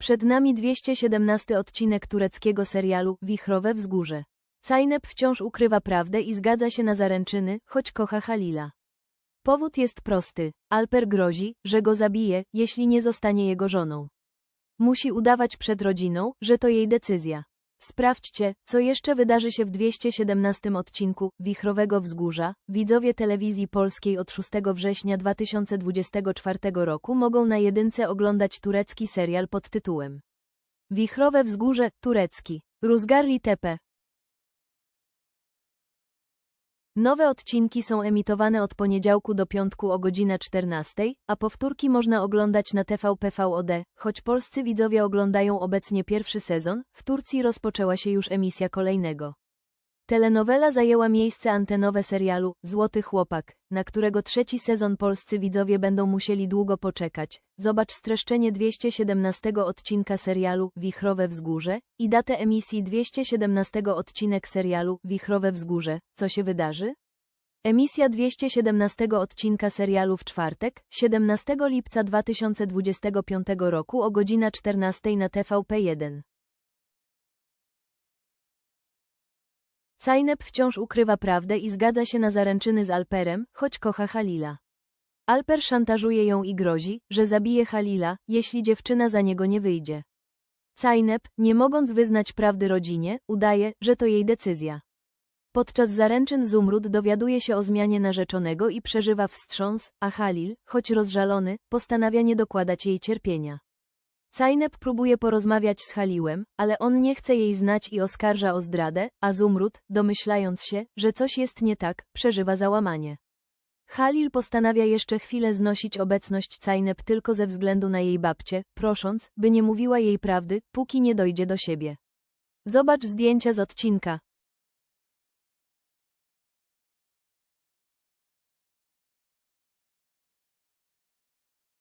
Przed nami 217 odcinek tureckiego serialu Wichrowe Wzgórze. Cajnep wciąż ukrywa prawdę i zgadza się na zaręczyny, choć kocha Halila. Powód jest prosty. Alper grozi, że go zabije, jeśli nie zostanie jego żoną. Musi udawać przed rodziną, że to jej decyzja. Sprawdźcie, co jeszcze wydarzy się w 217 odcinku Wichrowego Wzgórza. Widzowie telewizji polskiej od 6 września 2024 roku mogą na jedynce oglądać turecki serial pod tytułem Wichrowe Wzgórze, turecki. Ruzgarli Tepe. Nowe odcinki są emitowane od poniedziałku do piątku o godzina 14, a powtórki można oglądać na TVP VOD. Choć polscy widzowie oglądają obecnie pierwszy sezon, w Turcji rozpoczęła się już emisja kolejnego. Telenowela zajęła miejsce antenowe serialu Złoty Chłopak, na którego trzeci sezon polscy widzowie będą musieli długo poczekać. Zobacz streszczenie 217 odcinka serialu Wichrowe Wzgórze i datę emisji 217 odcinek serialu Wichrowe Wzgórze. Co się wydarzy? Emisja 217 odcinka serialu w czwartek, 17 lipca 2025 roku o godzina 14 na TVP1. Cajnep wciąż ukrywa prawdę i zgadza się na zaręczyny z Alperem, choć kocha Halila. Alper szantażuje ją i grozi, że zabije Halila, jeśli dziewczyna za niego nie wyjdzie. Cajnep, nie mogąc wyznać prawdy rodzinie, udaje, że to jej decyzja. Podczas zaręczyn Zumrud dowiaduje się o zmianie narzeczonego i przeżywa wstrząs, a Halil, choć rozżalony, postanawia nie dokładać jej cierpienia. Cajnep próbuje porozmawiać z Haliłem, ale on nie chce jej znać i oskarża o zdradę, a Zumrud, domyślając się, że coś jest nie tak, przeżywa załamanie. Halil postanawia jeszcze chwilę znosić obecność Cajnep tylko ze względu na jej babcię, prosząc, by nie mówiła jej prawdy, póki nie dojdzie do siebie. Zobacz zdjęcia z odcinka.